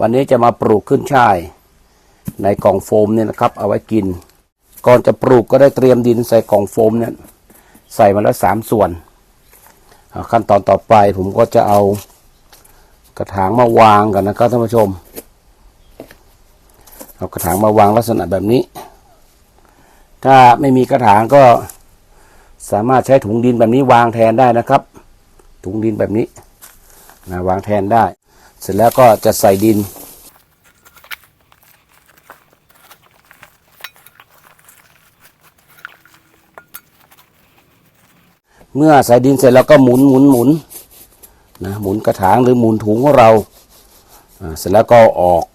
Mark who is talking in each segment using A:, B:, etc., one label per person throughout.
A: วันนี้จะมาปลูกขึ้นช่าย ในกล่องโฟมเนี่ยนะครับ เอาไว้กิน ก่อนจะปลูกก็ได้เตรียมดินใส่กล่องโฟมเนี่ยใส่มาแล้วสามส่วน ขั้นตอนต่อไปผมก็จะเอากระถางมาวางกันนะครับท่านผู้ชม เอากระถางมาวางลักษณะแบบนี้ ถ้าไม่มีกระถางก็สามารถใช้ถุงดินแบบนี้วางแทนได้นะครับ ถุงดินแบบนี้นะวางแทนได้ เสร็จแล้วก็จะใส่ดิน เมื่อใส่ดินเสร็จแล้วก็หมุนหมุนหมุนนะหมุนกระถางหรือหมุนถุงของเราเสร็จแล้วก็อออก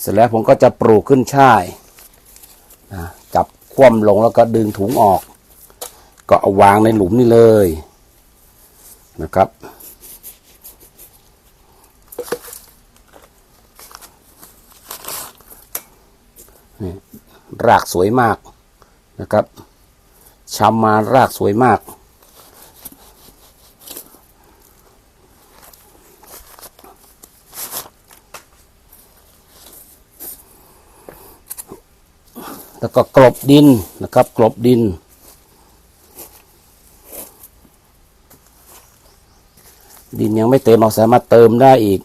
A: เสร็จแล้วผมก็จะปลูกขึ้นช่ายนะจับคว่ำลงแล้วก็ดึงถุงออก ก็เอาวางในหลุมนี่เลยนะครับ รากสวยมากนะครับชำมารากสวยมาก แล้วก็กลบดินนะครับ กลบดิน ดินยังไม่เต็มเราสามารถเติมได้อีก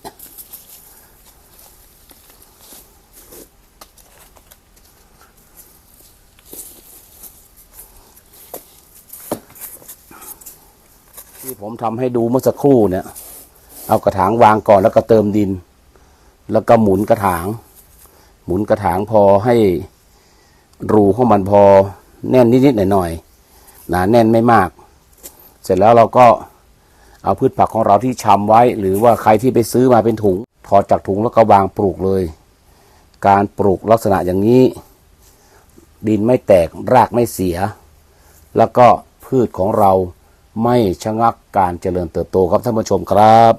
A: ที่ผมทำให้ดูเมื่อสักครู่เนี่ย เอากระถางวางก่อนแล้วก็เติมดิน แล้วก็หมุนกระถาง หมุนกระถางพอให้รูของมันพอแน่นนิดๆหน่อยๆหนาแน่นไม่มาก เสร็จแล้วเราก็เอาพืชผักของเราที่ชำไว้ หรือว่าใครที่ไปซื้อมาเป็นถุงถอดจากถุงแล้วก็วางปลูกเลย การปลูกลักษณะอย่างนี้ ดินไม่แตกรากไม่เสีย แล้วก็พืชของเรา ไม่ชะงักการเจริญเติบโตครับท่านผู้ชมครับ